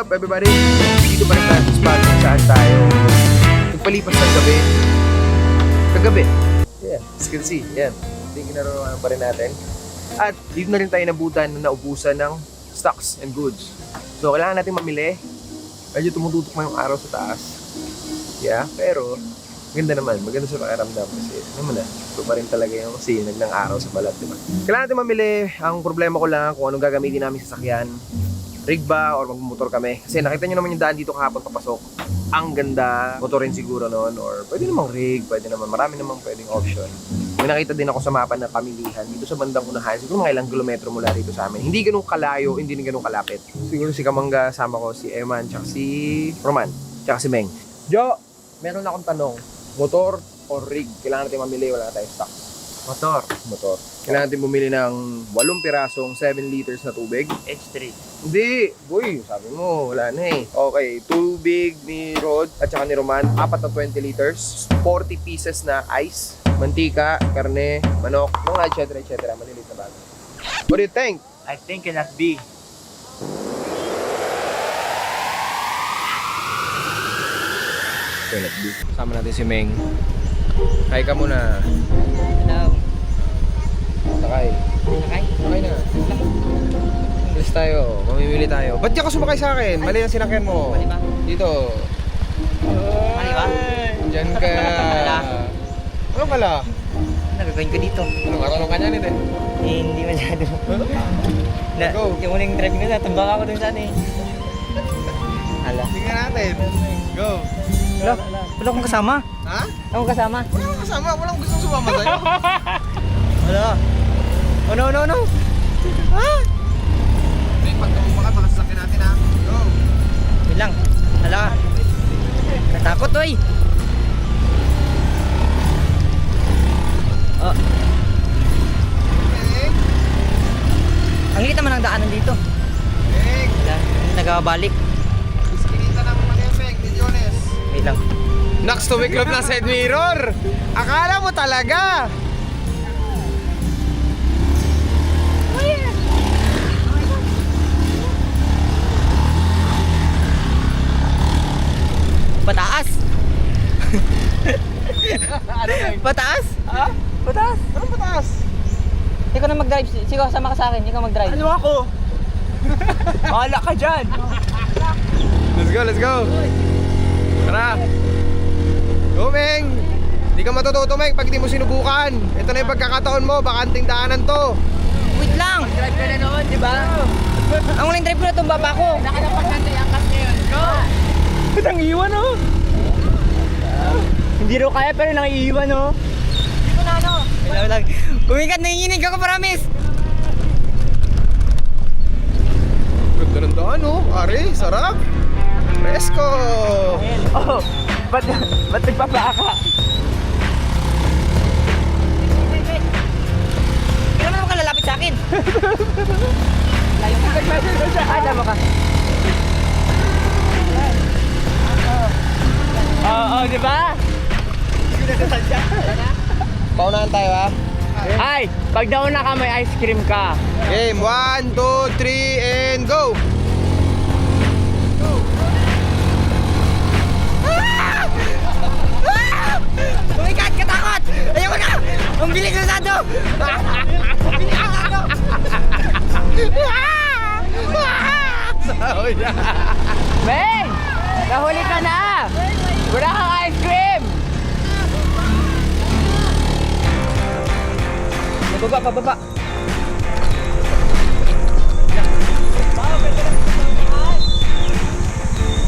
up everybody? Dito pa rin tayo sa spot kung saan tayo nagpalipas ng gabi. Kagabi. Yeah, as you can see, yan. Hindi kinarawan pa rin natin. At dito na rin tayo nabutan na naubusan ng stocks and goods. So, kailangan natin mamili. Medyo tumututok mo yung araw sa taas. Yeah, pero Maganda naman, maganda sa pakiramdam kasi mo na, ito pa rin talaga yung sinag ng araw sa balat, di ba? Kailangan natin mamili, ang problema ko lang kung anong gagamitin namin sa sakyan, rig ba or magmumotor kami. Kasi nakita nyo naman yung daan dito kahapon papasok. Ang ganda, motorin siguro noon or pwede namang rig, pwede naman, marami namang pwedeng option. May nakita din ako sa mapa na pamilihan dito sa bandang unahan, siguro mga ilang kilometro mula rito sa amin. Hindi ganun kalayo, hindi din ganun kalapit. Siguro si Kamangga, sama ko si Eman, tsaka si Roman, tsaka si Meng. Jo, meron akong tanong. Motor o rig? Kailangan natin mamili, wala na tayong stock. Motor. Motor. Kailangan natin bumili ng 8 pirasong 7 liters na tubig. H3. Hindi, boy, sabi mo, wala na eh. Okay, tubig ni Rod at saka ni Roman, apat na 20 liters, 40 pieces na ice, mantika, karne, manok, mga etc. etc. Maliliit na bagay. What do you think? I think cannot be. Sama natin si Meng. Hi ka muna. Hello. Sakay. Okay? Sakay na. Alis tayo. Mamimili tayo. Ba't di ka sumakay sa akin? Mali ang sinakyan mo. Mali ba? Dito. Mali ba? Diyan ka. Ano pala? Nagagawin ko dito. Ano, marunong ka niyan eh. Eh, hindi masyado. na, Go. yung uling driving ko na, tumbak ako dun sa ano eh. Hala. Tingnan natin. Go. Wala, wala akong kasama. Ha? Akong kasama. Wala kang kasama. Walang gustong sumama sa'yo. Wala. Oh no, no, no. Ah! May pagkamu pa ka, baka sasakyan natin ha. Go. Wait lang. Hala. Natakot, oy. Oh, Meng. ang liit naman ang daanan dito. Meng. Wala, nagabalik. Iskinita ng Manefeng ni Jones. Wait lang. Next to club na side mirror. Akala mo talaga. Pataas. Pataas? Ha? Pataas. Anong pataas? Ikaw na mag-drive. Sige, sama ka sa akin. Ikaw mag-drive. Ano ako? Bahala ka dyan. Let's go, let's go. Tara. Go, Meng. Hindi ka matututo, Meng, pag hindi mo sinubukan. Ito na yung pagkakataon mo, bakanting daanan to. Wait lang. Drive ka na noon, di ba? Ang uling drive ko na tumba pa ako. Nakakapagkanta yung angkas ngayon. Go! Ba't ang iwan, oh? Hindi raw kaya pero nangiiwan, no? Hindi ko na ano. Wait lang. Kumikat, nanginginig ako, promise. Ganda ng daan, oh. Are, sarap. Presko. Oh, ba't, ba't nagpapaa ka? Hindi naman ka lalapit sa akin. Layo ka. Ay, tama ka. Oo, oh, di ba? Paunahan tayo, ha? Ay, pag nauna ka, may ice cream ka. Game, 1, 2, 3, and go! Ang bilis ng sado! Ang bilis sado! Na! Beng! Nahuli ka na! Wala kang ice cream! Pababa, pababa.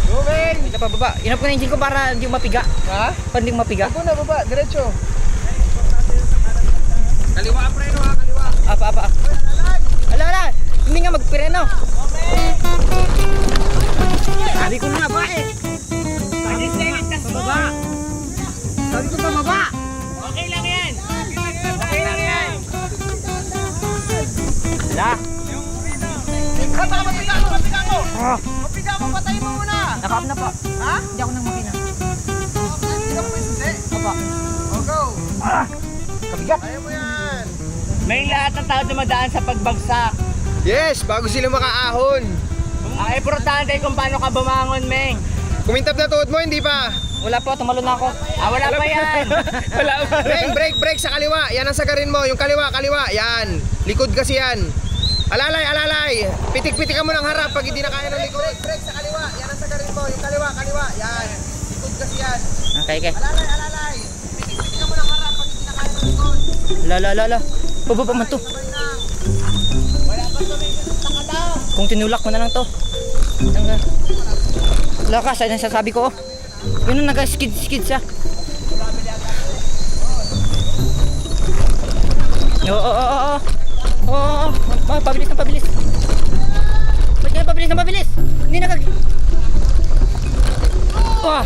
Go, Meng! Ito pababa. Inap ko na yung engine ko para hindi mapiga. Ha? Para hindi mapiga. Ako na, baba, diretso. Kaliwa, preno ha, kaliwa. Apa, apa. Ala, ala! Hindi nga magpireno. Sabi ko na ba eh. Pababa. Sabi ko pababa. Okay lang yan. Okay lang yan. Ala. Ha, baka mapiga mo, mapiga mo! Ah, Mapiga mo, patay mo muna! naka-up na po. Ha? Hindi ako nang makina. Mapiga mo, hindi. Apa. O, go! Kabigat. Kaya mo yan! May lahat ng tao dumadaan sa pagbagsak. Yes, bago sila makaahon. Ang importante kung paano ka bumangon, Meng. Kumintab na tuhod mo, hindi pa. Wala pa, tumalon na ako. Ah, wala pa yan. wala pa. Break, break, break sa kaliwa. Yan ang sagarin mo. Yung kaliwa, kaliwa. Yan. Likod kasi yan. Alalay, alalay. Pitik-pitik ka mo ng harap pag hindi na kaya ng likod. Break, break sa kaliwa. Yan ang sagarin mo. Yung kaliwa, kaliwa. Yan. Likod kasi yan. Okay, okay. Alalay, alalay. Pitik-pitik ka mo ng harap pag hindi na kaya ng likod. La, la, Pababa man to. Na. Kung tinulak mo na lang to. Ang uh, lakas, ay nasasabi ko. Oh. Yun ang nag-skid-skid siya. Oo, oo, oo, oo. Oo, oo, oo. Pabilis na pabilis. Ba't kaya pabilis na pabilis? Hindi nagag... Oh!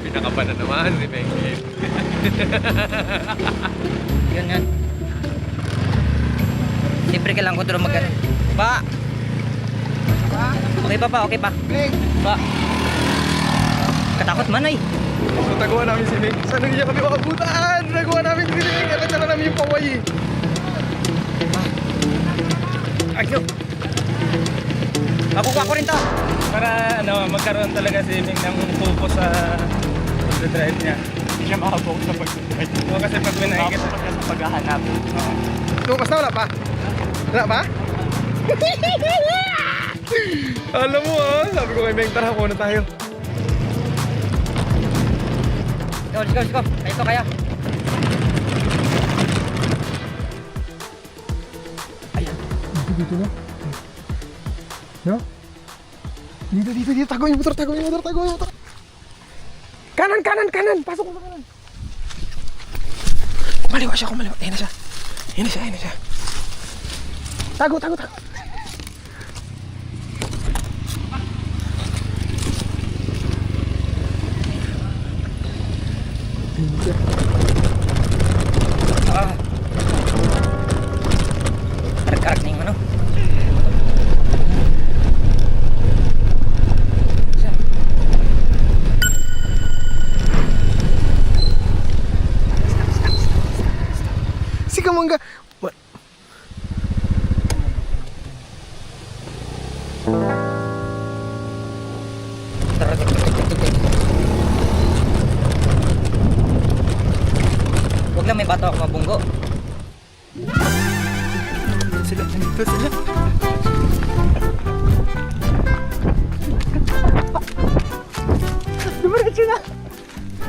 Pinakapa na naman si Benji. Yun yan. Siyempre kailangan ko ito mag... Pa! Okay pa pa, okay pa. Pa! Katakot man ay. So, tagawa namin si Meg. Sana hindi niya kami makabutaan. Nagawa namin si Meg. Agad na namin yung paway. Ayun. Makukuha ko rin to. Para ano, magkaroon talaga si Ming ng focus sa pagdadrive niya. Hindi siya makafocus sa pagdadrive. Oo, kasi pag may nakikita siya sa paghahanap. Oo. Lumas na wala pa? Wala pa? Alam mo ah, sabi ko kay Meng, tara, kuha na tayo. Go, let's go, let's go. Kaya to kaya. No? Dito, dito, dito. Tago yung motor, tago yung motor, tago yung motor. Kanan, kanan, kanan. Pasok mo sa kanan. Kumaliwa siya, kumaliwa. Ayan na siya. Na siya, na siya. Tago, tago, tago. Huwag lang may bato ako mabunggo. Sila, nandito sila. Dumiretso na.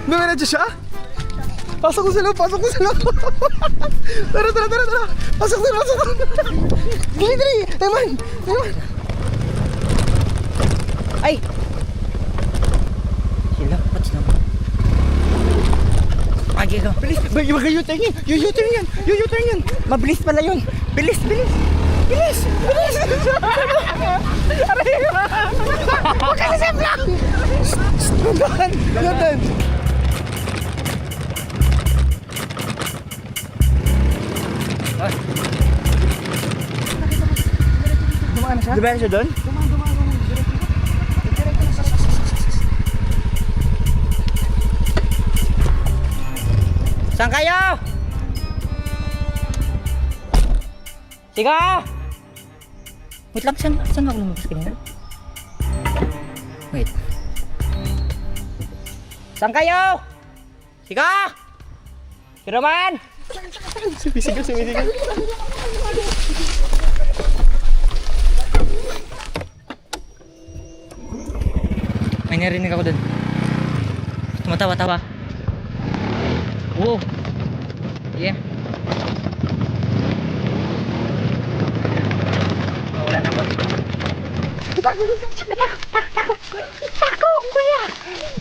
Dumiretso siya? Pasok ko loob, pasok ko loob. tara, tara, tara, tara. Pasok na, pasok na. Dali, dali. Eman, Eman. Ay! Sila, ba't sila? Ay, ikaw. Bilis! Bagi bagi U-turn! Yung U-turn yan! Mabilis pala yun! Bilis! Bilis! Bilis! Bilis! Aray! Huwag kasi sa! Gandan! Gandan! Ay. Dumaan na siya? Dumaan siya doon? Saan kayo? Tiga! Wait lang, saan, saan ako lumabas kanina? Wait. Saan kayo? Tiga! Si Roman! Sumisigaw, sumisigaw. May narinig ako dun. Tumatawa-tawa. Wow. Yeah. Wala na ba? Tako, kuya!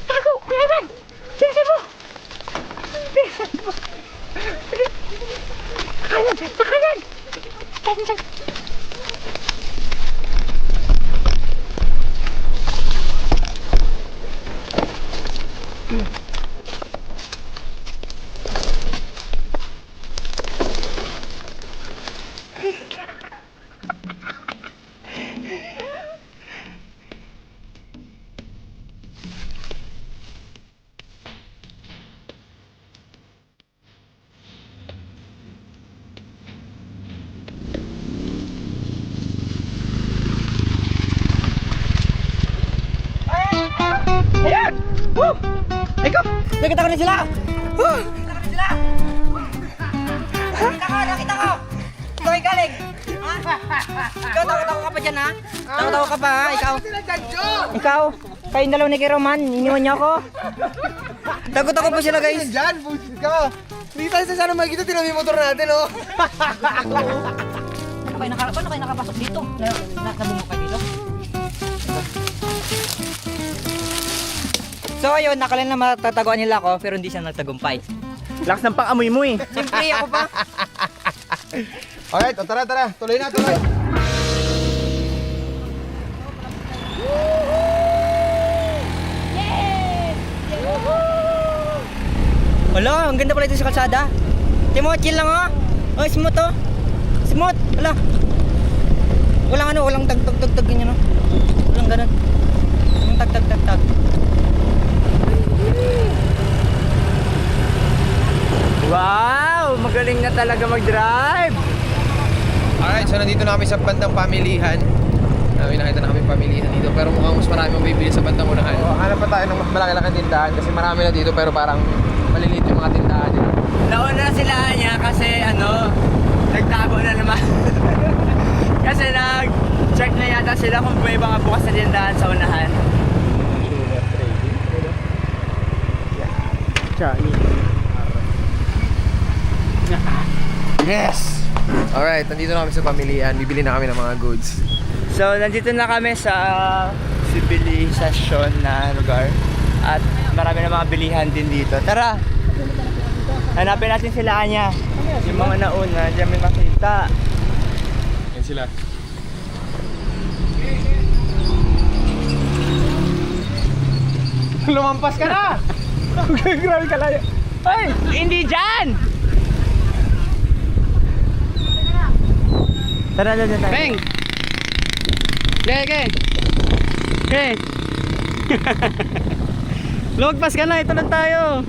Tako, kuya man! Bilisan mo! Bilisan mo! Kanan, sa kanan! Ko na sila! Woo! Nakita ko na sila! Nakita ko! Nakita ko! Ikaw ay galing! Ikaw, tawa-tawa ka pa dyan ha? Tawa-tawa ka pa ha? Ikaw? Ikaw? Kayong dalawa ni Kiroman, iniwan niyo ako? Tagot ako pa sila guys. Diyan, bullshit ka. Hindi tayo sa sana makikita, tinami yung motor natin, oh. Paano kayo, naka, paano kayo nakapasok dito? Na, na, kayo So ayun, nakala na matataguan nila ako pero hindi siya nagtagumpay. Lakas ng pang-amoy mo eh. Siyempre ako pa. Alright, o tara, tara. Tuloy na, tuloy. Wala, ang ganda pala ito sa kalsada. Timo, chill lang oh. Oh, smooth oh. Smooth. Wala. Walang ano, walang tag tag tag tag ganyan oh. Walang ganun. Walang tag tag tag tag. Wow! Magaling na talaga mag-drive. Alright, so nandito na kami sa bandang pamilihan. Uh, nakita na kami pamilihan dito pero mukhang mas marami ang bibili sa bandang unahan. Oh, hanap pa tayo ng mas malaki-laki tindahan kasi marami na dito pero parang maliliit yung mga tindahan nila. Nauna na sila niya kasi ano, nagtago na naman. kasi nag-check na yata sila kung may mga bukas na tindahan sa unahan. Yes! Alright, nandito na kami sa pamilihan. Bibili na kami ng mga goods. So, nandito na kami sa sibilisasyon na lugar. At marami na mga bilihan din dito. Tara! Hanapin natin sila Anya. Yung mga nauna, diyan may makita. Yan sila. Lumampas ka na! Grabe ka layo. Ay! Hindi dyan! Tara, tara, tara. Beng! Okay, okay. Okay. Lumagpas ka na, ito lang tayo.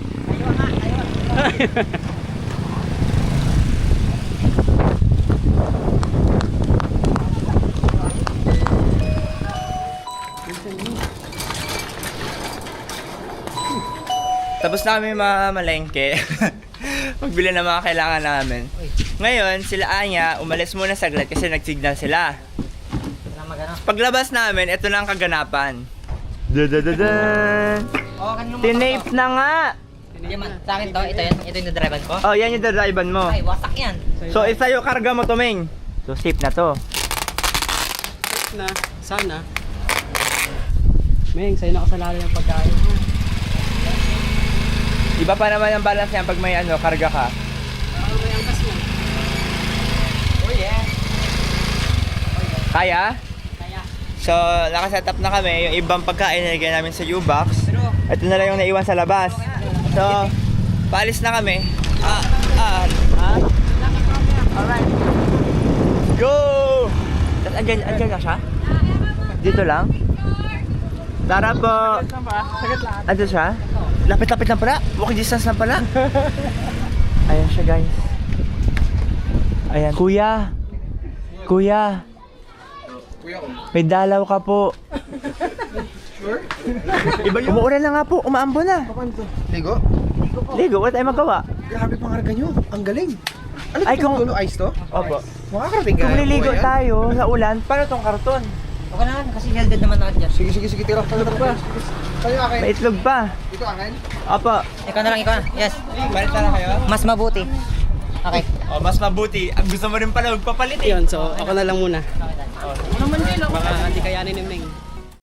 Tapos na kami mamalengke. Magbili ng mga kailangan namin. Ngayon, sila Anya, umalis muna saglit kasi nagsignal sila. Paglabas namin, ito na ang kaganapan. Dadadada! Kanino mo Tinape na nga! Hindi man, sa akin to, ito yan, ito yung driver ko. Oh, yan yung dadriban mo. Ay, wasak yan. So, isa yung karga mo to, Ming. So, safe na to. na sana Meng, sa'yo na ako sa lalo ng pagkain. Iba pa naman ang balance yan pag may ano, karga ka. Baka may angkas mo. Oh, yeah. Kaya? Kaya. So, nakaset up na kami. Yung ibang pagkain nilagay namin sa U-box. Ito na lang yung naiwan sa labas. So, paalis na kami. Ah, ah, ah. Alright. Go! Tapos andyan, andyan na siya? Dito lang? Tara po. Andyan siya? Lapit-lapit lang pala. Walking distance lang pala. Ayan siya guys. Ayan. Kuya. Kuya. May dalaw ka po. Iba yun? Umuulan na nga po. Umaambo na. Ligo? Ligo, wala tayong magawa. Grabe pang karga nyo. Ang galing. Ano Ay, kung... Tulo ice to? Opo. Makakarating ka. Kung liligo yan. tayo sa ulan, paano tong karton? okay na lang, kasi helded naman ako dyan. Sige, sige, sige. Tira. Sa'yo akin. May itlog pa. Ito akin. Opo. Ikaw na lang, ikaw na. Yes. Palit na lang kayo? Mas mabuti. Okay. Oh, mas mabuti. Ang gusto mo rin pala magpapalit eh. Yun, so ako na lang muna. Okay, done. Baka hindi kayanin ni Meng.